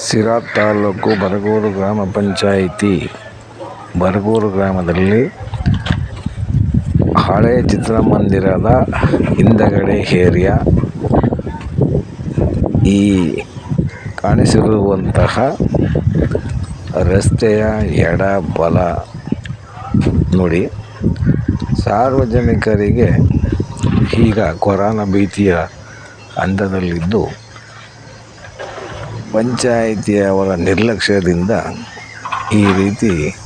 ಸಿರಾ ತಾಲೂಕು ಬರಗೂರು ಗ್ರಾಮ ಪಂಚಾಯಿತಿ. ಬರಗೂರು ಗ್ರಾಮದಲ್ಲಿ ಹಳೆ ಚಿತ್ರಮಂದಿರದ ಹಿಂದಗಡೆ ಏರಿಯಾ. ಈ ಕಾಣಿಸಿರುವಂತಹ ರಸ್ತೆಯ ಎಡ ಬಲ ನೋಡಿ. ಸಾರ್ವಜನಿಕರಿಗೆ ಈಗ ಕೊರೋನಾ ಭೀತಿಯ ಹಂತದಲ್ಲಿದ್ದು ಪಂಚಾಯಿತಿಯವರ ನಿರ್ಲಕ್ಷ್ಯದಿಂದ ಈ ರೀತಿ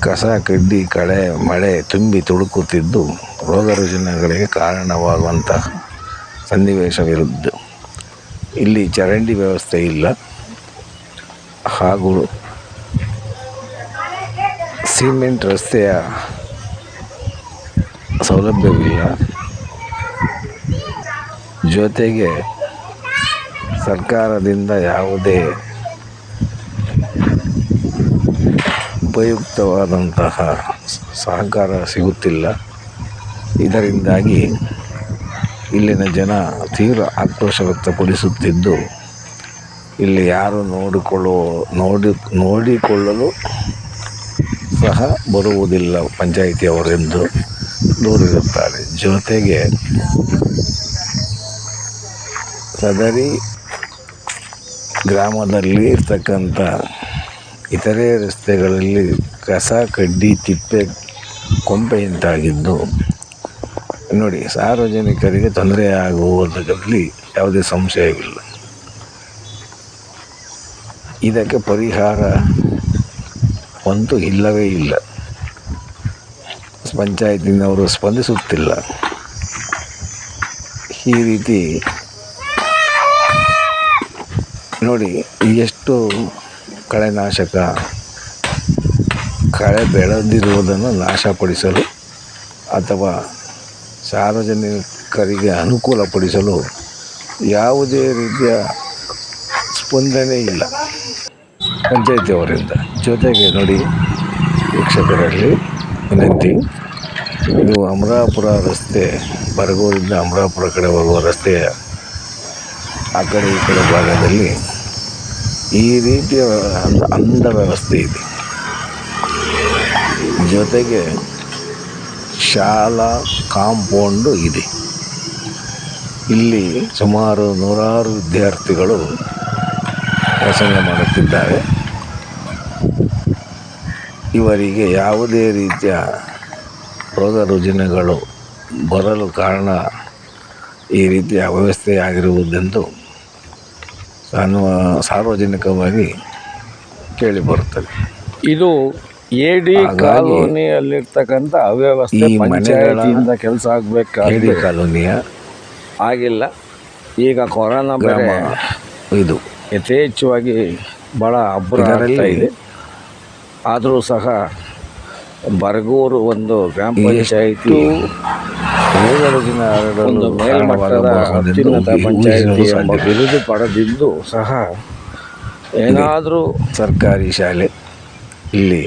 ಕಸ ಕಡ್ಡಿ ಕಳೆ ಮಳೆ ತುಂಬಿ ತುಳುಕುತ್ತಿದ್ದು ರೋಗ ರುಜಿನಗಳಿಗೆ ಕಾರಣವಾಗುವಂತಹ ಸನ್ನಿವೇಶವಿರುವುದು. ಇಲ್ಲಿ ಚರಂಡಿ ವ್ಯವಸ್ಥೆ ಇಲ್ಲ. ಹಾಗೂ ಸಿಮೆಂಟ್ ರಸ್ತೆಯ ಸೌಲಭ್ಯವಿಲ್ಲ. ಜೊತೆಗೆ ಸರ್ಕಾರದಿಂದ ಯಾವುದೇ ಉಪಯುಕ್ತವಾದಂತಹ ಸಹಕಾರ ಸಿಗುತ್ತಿಲ್ಲ. ಇದರಿಂದಾಗಿ ಇಲ್ಲಿನ ಜನ ತೀವ್ರ ಆಕ್ರೋಶ ವ್ಯಕ್ತಪಡಿಸುತ್ತಿದ್ದು, ಇಲ್ಲಿ ಯಾರು ನೋಡಿಕೊಳ್ಳುವ ನೋಡಿ, ನೋಡಿಕೊಳ್ಳಲು ಸಹ ಬರುವುದಿಲ್ಲ ಪಂಚಾಯಿತಿಯವರೆಂದು ದೂರಿರುತ್ತಾರೆ. ಜೊತೆಗೆ ಸದರಿ ಗ್ರಾಮದಲ್ಲಿ ಇರತಕ್ಕಂಥ ಇತರೆ ರಸ್ತೆಗಳಲ್ಲಿ ಕಸ, ಕಡ್ಡಿ, ತಿಪ್ಪೆ ಕೊಂಪೆಯಂತಾಗಿದ್ದು ನೋಡಿ, ಸಾರ್ವಜನಿಕರಿಗೆ ತೊಂದರೆ ಆಗುವುದರಲ್ಲಿ ಯಾವುದೇ ಸಂಶಯವಿಲ್ಲ. ಇದಕ್ಕೆ ಪರಿಹಾರ ಒಂದು ಇಲ್ಲವೇ ಇಲ್ಲ. ಪಂಚಾಯತಿನವರು ಸ್ಪಂದಿಸುತ್ತಿಲ್ಲ. ಈ ರೀತಿ ನೋಡಿ, ಎಷ್ಟು ಕಳೆನಾಶಕ ಕಳೆ ಬೆಳೆದಿರುವುದನ್ನು ನಾಶಪಡಿಸಲು ಅಥವಾ ಸಾರ್ವಜನಿಕರಿಗೆ ಅನುಕೂಲಪಡಿಸಲು ಯಾವುದೇ ರೀತಿಯ ಸ್ಪಂದನೆ ಇಲ್ಲ. ಪಂಚಾಯತಿಯವರಿಂದ ಜೊತೆಗೆ ನೋಡಿ, ವೀಕ್ಷಕರಲ್ಲಿ ವಿನಂತಿ. ಇದು ಅಮರಾಪುರ ರಸ್ತೆ ಬರಗೂರಿಂದ ಅಮರಾಪುರ ಕಡೆ ಹೋಗುವ ರಸ್ತೆಯ ಆ ಕಡೆ ಈ ಕಡೆ ಭಾಗದಲ್ಲಿ ಈ ರೀತಿಯ ಅಂದ ಅಂದ ವ್ಯವಸ್ಥೆ ಇದೆ. ಜೊತೆಗೆ ಶಾಲಾ ಕಾಂಪೌಂಡು ಇದೆ. ಇಲ್ಲಿ ಸುಮಾರು ನೂರಾರು ವಿದ್ಯಾರ್ಥಿಗಳು ವ್ಯಾಸಂಗ ಮಾಡುತ್ತಿದ್ದಾರೆ. ಇವರಿಗೆ ಯಾವುದೇ ರೀತಿಯ ರೋಗ ರುಜಿನಗಳು ಬರಲು ಕಾರಣ ಈ ರೀತಿಯ ವ್ಯವಸ್ಥೆಯಾಗಿರುವುದೆಂದು ಸಾನ್ವ ಸಾರ್ವಜನಿಕವಾಗಿ ಕೇಳಿ ಬರುತ್ತದೆ. ಇದು ಎ ಡಿ ಕಾಲೋನಿಯಲ್ಲಿರ್ತಕ್ಕಂಥ ಅವ್ಯವಸ್ಥೆ ಈ ಪಂಚಾಯತಿಯಿಂದ ಕೆಲಸ ಹೇಳಿ ಡಿ ಕಾಲೋನಿಯ ಆಗಿಲ್ಲ. ಈಗ ಕೊರೋನಾ ಬೇರೆ ಇದು. ಯಥೇಚ್ಛವಾಗಿ ಭಾಳ ಅಬ್ಬರ ಇದರಲ್ಲಿ ಇದೆ. ಆದರೂ ಸಹ ಬರಗೂರು ಒಂದು ಗ್ರಾಮ ಪಂಚಾಯಿತಿ ಹರಡಲು ಒಂದು ಮೇಲ್ಮಟ್ಟದ ಅತ್ಯುನ್ನತ ಪಂಚಾಯಿತಿ ಎಂಬ. ಬಿರುದು ಪಡೆದಿದ್ದು ಸಹ ಏನಾದರೂ ಸರ್ಕಾರಿ ಶಾಲೆ ಇಲ್ಲಿ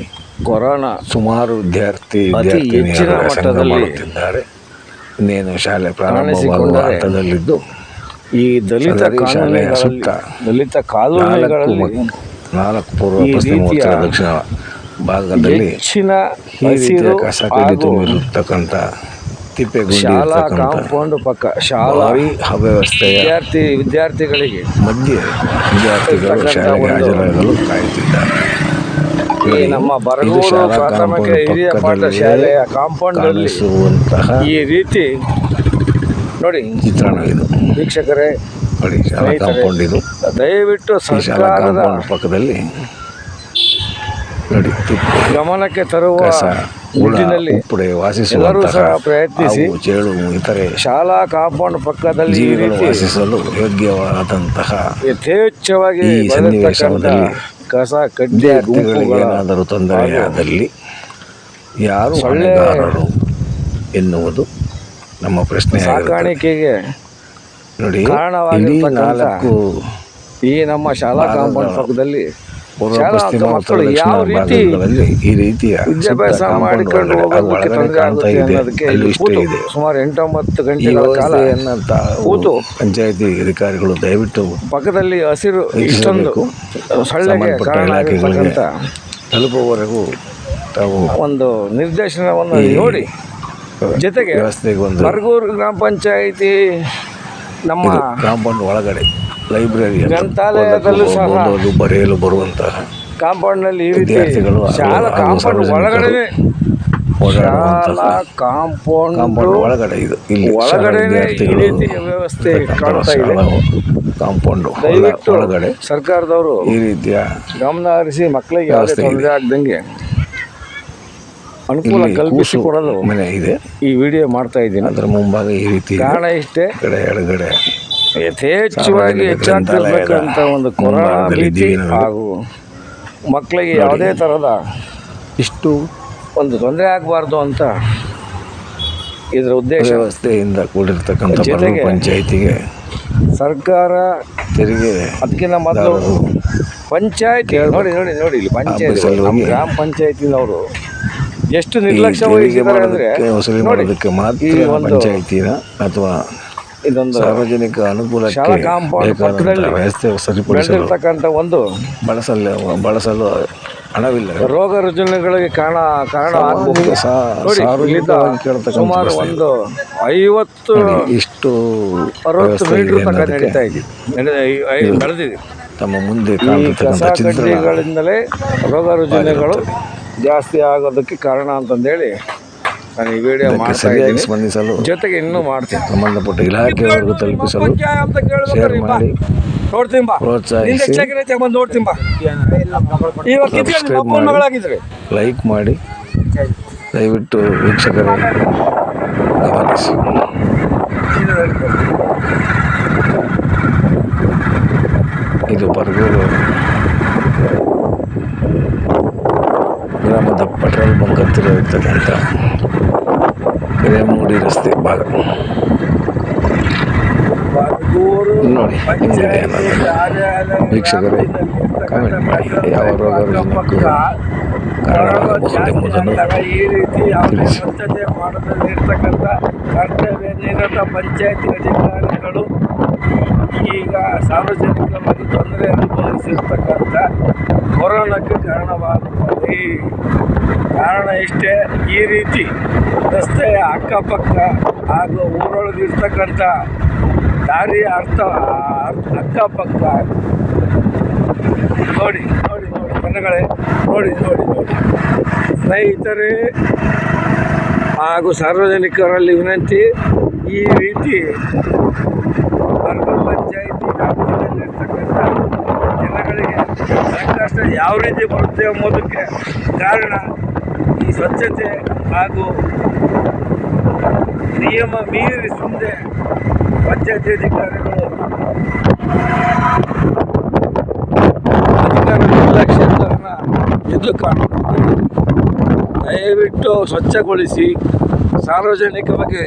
ಕೊರೋನಾ ಸುಮಾರು ವಿದ್ಯಾರ್ಥಿ ಅತಿ ಹೆಚ್ಚಿನ ಮಟ್ಟದಲ್ಲಿ ಇನ್ನೇನು ಶಾಲೆ ಪ್ರಾರಂಭವಾಗುವ ಹಂತದಲ್ಲಿದ್ದು ಈ ದಲಿತ ಶಾಲೆಯ ಸುತ್ತ ದಲಿತ ಕಾಲು ಕಾಲೋನಿಗಳಲ್ಲಿ ನಾಲ್ಕು ಪೂರ್ವ ಪಶ್ಚಿಮ ಉತ್ತರ ದಕ್ಷಿಣ ಭಾಗದಲ್ಲಿ ಹೆಚ್ಚಿನ ಹಸಿರು ಕಸ ಕಡಿತ ಹಾಗೂ ತಿಪ್ಪೆ ಶಾಲಾ ಇರ್ತಕ್ಕಂಥ ಕಾಂಪೌಂಡ್ ಪಕ್ಕ ಶಾಲಾ ಭಾರಿ ಅವ್ಯವಸ್ಥೆಯ ವಿದ್ಯಾರ್ಥಿ ವಿದ್ಯಾರ್ಥಿಗಳಿಗೆ ಮಧ್ಯೆ ವಿದ್ಯಾರ್ಥಿಗಳು ಇರ್ತಕ್ಕಂಥ ಶಾಲೆಗೆ ಒಂದು- ಹಾಜರಾಗಲು ಕಾಯುತ್ತಿದ್ದಾರೆ. ಈ ನಮ್ಮ ಇದು ಬರಗೂರು ಶಾಲಾ ಪ್ರಾಥಮಿಕ ಕಾಂಪೌಂಡ್ ಹಿರಿಯ ಪಾಠ ಪಾಠಶಾಲೆಯ ಕಾಂಪೌಂಡ್ ಕಾಣಿಸುವಂತಹ ಈ ರೀತಿ ನೋಡಿ ಚಿತ್ರಣ ಇದು. ವೀಕ್ಷಕರೇ ನೋಡಿ ಶಾಲಾ ಸ್ನೇಹಿತರೆ, ಕಾಂಪೌಂಡ್ ಇದು. ದಯವಿಟ್ಟು ಈ ಶಾಲಾ ಸರ್ಕಾರದ ಕಾಂಪೌಂಡ್ ಪಕ್ಕದಲ್ಲಿ ನೋಡಿ ತಿಪ್ಪೆ ಗಮನಕ್ಕೆ ತರುವ ಕಸ ನಿಟ್ಟಿನಲ್ಲಿ ವಾಸಿಸುವಂತಹ ಪ್ರಯತ್ನಿಸಿ ಹಾವು, ಚೇಳು ಇತರೆ ಶಾಲಾ ಕಾಂಪೌಂಡ್ ಪಕ್ಕದಲ್ಲಿ ವಾಸಿಸಲು ಯೋಗ್ಯವಾದಂತಹ ಯಥೇಚ್ಛವಾಗಿ ಸನ್ನಿವೇಶದಲ್ಲಿ ಕಸ ಕಡ್ಡಿ ಏನಾದರೂ ತೊಂದರೆಯಾದಲ್ಲಿ ಯಾರು ಸೊಳ್ಳೆಗಾರರು ಹೊಣೆಗಾರರು ಎನ್ನುವುದು ನಮ್ಮ ಪ್ರಶ್ನೆ ಸಾಕಾಣಿಕೆಗೆ ನೋಡಿ ಕಾರಣವಾಗಿ ನಾಲ್ಕು ಈ ನಮ್ಮ ಶಾಲಾ ಕಾಂಪೌಂಡ್ ಪಕ್ಕದಲ್ಲಿ ಮಕ್ಕಳು ಯಾವ ರೀತಿ ಈ ರೀತಿಯ ವಿದ್ಯಾಭ್ಯಾಸ ಮಾಡಿಕೊಂಡು ಕಾಣ್ತಾ ಇದೆ. ಇದೆ. ಸುಮಾರು ಎಂಟೊಂಬತ್ತು ಗಂಟೆಗಳ ಕಾಲ ಏನಂತ ಕೂತು ಪಂಚಾಯತಿ ಅಧಿಕಾರಿಗಳು ದಯವಿಟ್ಟು ಪಕ್ಕದಲ್ಲಿ ಹಸಿರು ಇಷ್ಟೊಂದು ಸೊಳ್ಳೆಗೆ ಸಂಬಂಧಪಟ್ಟ ಕಾರಣ ಇಲಾಖೆಗಳಿಗೆ ಆಗಿರ್ತಕ್ಕಂಥ ತಲುಪುವವರೆಗೂ ತಾವು ಒಂದು ನಿರ್ದೇಶನವನ್ನು ನೋಡಿ. ಜೊತೆಗೆ ವ್ಯವಸ್ಥೆಗೆ ಒಂದು ಬರಗೂರು ಗ್ರಾಮ ಪಂಚಾಯಿತಿ ನಮ್ಮ ಕಾಂಪೌಂಡ್ ಒಳಗಡೆ ಲೈಬ್ರರಿ ಗ್ರಂಥಾಲಯದಲ್ಲೂ ಸಹ ಓದೋದು ಬರೆಯಲು ಬರುವಂತಹ ಕಾಂಪೌಂಡ್ನಲ್ಲಿ ಈ ರೀತಿ ವಿದ್ಯಾರ್ಥಿಗಳು ಹಾಗೂ- ಶಾಲಾ ಕಾಂಪೌಂಡ್ ಸಾರ್ವಜನಿಕರು ಒಳಗಡೆ ಓಡಾಡುವಂತಹ ಶಾಲಾ ಕಾಂಪೌಂಡ್ ಕಾಂಪೌಂಡ್ ಒಳಗಡೆ ಇದು ಇಲ್ಲಿ ಶಾಲಾ ಒಳಗಡೆ ಈ ವಿದ್ಯಾರ್ಥಿಗಳು ರೀತಿ ವ್ಯವಸ್ಥೆ ಕಾಣ್ತಾ ಇದೆ ಶಾಲಾ ಕಾಂಪೌಂಡ್ ಒಳ- ದಯವಿಟ್ಟು ಒಳಗಡೆ ಸರ್ಕಾರದವರು ಈ ರೀತಿಯ ಗಮನ ಹರಿಸಿ ಮಕ್ಕಳಿಗೆ ಯಾವುದೇ ವ್ಯವಸ್ಥೆ ಇದೆ. ತೊಂದರೆ ಆಗದಂಗೆ ಅನುಕೂಲ ಇಲ್ಲಿ ಕಲ್ಪಿಸಿ ಕೂಸು ಕೊಡಲು ಮನೆ ಇದೆ ಈ ವಿಡಿಯೋ ಮಾಡ್ತಾ ಇದ್ದೀನಿ ಅದರ ಮುಂಭಾಗ ಈ ರೀತಿ ಇದೆ. ಕಾರಣ ಇಷ್ಟೇ ಕಡೆ ಎಡಗಡೆ ಯಥೇಚ್ಛವಾಗಿ ಹೆಚ್ಚಾಗ್ತಿರ್ಬೇಕಂತ ಒಂದು ಕೊರೋನಾ ಭೀತಿ ಹಾಗೂ ಮಕ್ಕಳಿಗೆ ಯಾವುದೇ ಥರದ ಇಷ್ಟು ಒಂದು ತೊಂದರೆ ಆಗಬಾರ್ದು ಅಂತ ಇದರ ಉದ್ದೇಶ. ವ್ಯವಸ್ಥೆಯಿಂದ ಕೂಡಿರ್ತಕ್ಕಂಥ ಜೊತೆಗೆ ಪಂಚಾಯಿತಿಗೆ ಸರ್ಕಾರ ತೆರಿಗೆ ಅದಕ್ಕಿಂತ ಮೊದಲು ಪಂಚಾಯತಿ ನೋಡಿ ನೋಡಿ ನೋಡಿ ಇಲ್ಲಿ ಪಂಚಾಯತಿ ಗ್ರಾಮ ಪಂಚಾಯತಿನವರು ಎಷ್ಟು ನಿರ್ಲಕ್ಷ್ಯ ವಹಿಸಿದ್ದಾರೆ ಅಂದರೆ ಮಾಡೋದಕ್ಕೆ ವಸೂಲಿ ಮಾಡೋದಕ್ಕೆ ಈ ಮಾತ್ರ ಪಂಚಾಯಿತಿನ ಅಥವಾ ಇದೊಂದು ಸಾರ್ವಜನಿಕ ಅನುಕೂಲ ಶಾಲಾ ಕಾಂಪೌಂಡ್ ಪಕ್ಕದಲ್ಲಿ ವ್ಯವಸ್ಥೆ ಸರಿಪಡಿಸಲು ಬೆಳೆದಿರ್ತಕ್ಕಂಥ ಒಂದು ಬಳಸಲು ಬಳಸಲು ಹಣವಿಲ್ಲ. ರೋಗ ರುಜಿನಗಳಿಗೆ ಕಾರಣ ಕಾರಣ ಆಗಬಹುದು ಸಾ- ನೋಡಿ ಇಲ್ಲಿಂದ ಸಾರ್ವಜನಿಕವಾಗಿ ಕೇಳ್ತಕ್ಕಂಥ ಸುಮಾರು ಪ್ರಶ್ನೆ. ಒಂದು ಐವತ್ತು ಇಷ್ಟು ಅರವತ್ತು ವ್ಯವಸ್ಥೆ ಮೀಟರ್ ತನಕ ಅನ್ನೋದಕ್ಕೆ ನಡೀತಾ ಇದೆ. ನಡೆ- ಐ- ಐ- ಬೆಳೆದಿದೆ ತಮ್ಮ ಮುಂದೆ ಈ ಕಸ ಕಾಣ್ತಕ್ಕಂಥ ಚಿತ್ರಣ. ಕಡ್ಡಿಗಳಿಂದಲೇ ರೋಗ ರುಜಿನಗಳು ಜಾಸ್ತಿ ಆಗೋದಕ್ಕೆ ಕಾರಣ ಅಂತಂದೇಳಿ ನಾನು ಈ ವಿಡಿಯೋ ಮಾಡ್ತಾ ಇದ್ದೀನಿ. ಸ್ಪಂದಿಸಲು ಜೊತೆಗೆ ಇನ್ನೂ ಮಾಡ್ತೀನಿ. ಸಂಬಂಧಪಟ್ಟ ಇಲಾಖೆವರೆಗೂ ತಲುಪಿಸಲು ಶೇರ್ ಮಾಡಿ ನೋಡ್ತೀನಿ ಬಾ ಪ್ರೋತ್ಸಾಹಿಸಿ. ನಿಂದ ಬಂದು ನೋಡ್ತೀನಿ ಬಾ ಇವಾಗ ಲೈಕ್ ಮಾಡಿ ದಯವಿಟ್ಟು ವೀಕ್ಷಕರೇ ಗಮನಿಸಿ. ಇದು ಬರಗೂರು ಗ್ರಾಮದ ಪೆಟ್ರೋಲ್ ಬಂಕ್ ಹತ್ತಿರ ಇರ್ತಕ್ಕಂಥ ಹಿರೇಮೂಡಿ ರಸ್ತೆ ಭಾಗ ನೋಡಿ ಅನ್ನೋದು ವೀಕ್ಷಕರೇ ಕಾಮೆಂಟ್ ಮಾಡಿ ಯಾವ ರೋಗ ರುಜಿನಕ್ಕೂ ಕಾರಣವಾಗಬಹುದೆಂಬುದನ್ನು ತಿಳಿಸಿ. ಕರ್ತವ್ಯ ನಿರತ ಪಂಚಾಯತಿ ಅಧಿಕಾರಿಗಳು ಈಗ ಸಾರ್ವಜನಿಕವಾಗಿ ತೊಂದರೆ ಅನುಭವಿಸಿರ್ತಕ್ಕಂಥ ಕೊರೋನಾಕ್ಕೆ ಕಾರಣವಾಗುತ್ತದೆ. ಕಾರಣ ಇಷ್ಟೇ ಈ ರೀತಿ. ರಸ್ತೆಯ ಅಕ್ಕಪಕ್ಕ ಹಾಗೂ ಊರೊಳಗೆ ಇರ್ತಕ್ಕಂಥ ದಾರಿ ಅರ್ಥ, ಅಕ್ಕಪಕ್ಕ. ನೋಡಿ ನೋಡಿ ನೋಡಿ ಜನಗಳೇ ನೋಡಿ ನೋಡಿ ನೋಡಿ. ಸ್ನೇಹಿತರೇ ಹಾಗೂ ಸಾರ್ವಜನಿಕರಲ್ಲಿ ವಿನಂತಿ, ಈ ರೀತಿ ಅರ್ಬನ್ ಪಂಚಾಯಿತಿ ವ್ಯಾಪ್ತಿಯಲ್ಲಿರ್ತಕ್ಕಂಥ ಜನಗಳಿಗೆ ಸಂಕಷ್ಟ ಯಾವ ರೀತಿ ಬರುತ್ತೆ ಎಂಬುದಕ್ಕೆ ಕಾರಣ ಈ ಸ್ವಚ್ಛತೆ ಹಾಗೂ ನಿಯಮ ಮೀರಿ ಸುಂದೆ ಪಂಚಾಯತಿ ಅಧಿಕಾರಿಗಳು ಅಧಿಕಾರ ನಿರ್ಲಕ್ಷ್ಯತನ ಎದ್ದು ಕಾಣಬಹುದು ದಯವಿಟ್ಟು ಸ್ವಚ್ಛಗೊಳಿಸಿ, ಸಾರ್ವಜನಿಕವಾಗಿ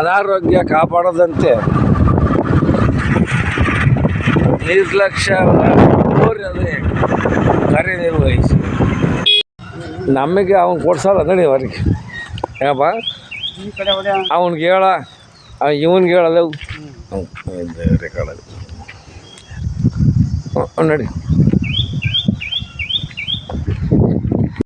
ಅನಾರೋಗ್ಯ ಕಾಪಾಡದಂತೆ ನಿರ್ಲಕ್ಷ್ಯ ಕಾರ್ಯನಿರ್ವಹಿಸಿ. ನಮಗೆ ಅವನು ಕೊಡ್ಸಲ್ಲ ನಡಿ ಅವರಿಗೆ. ಏನಪ್ಪ? ಅವನಿಗೆ ಹೇಳ. ಇವನ್ಗೆ ಹೇಳಲ್ಲ ರೆಕಾರ್ಡ್ ನಡಿ.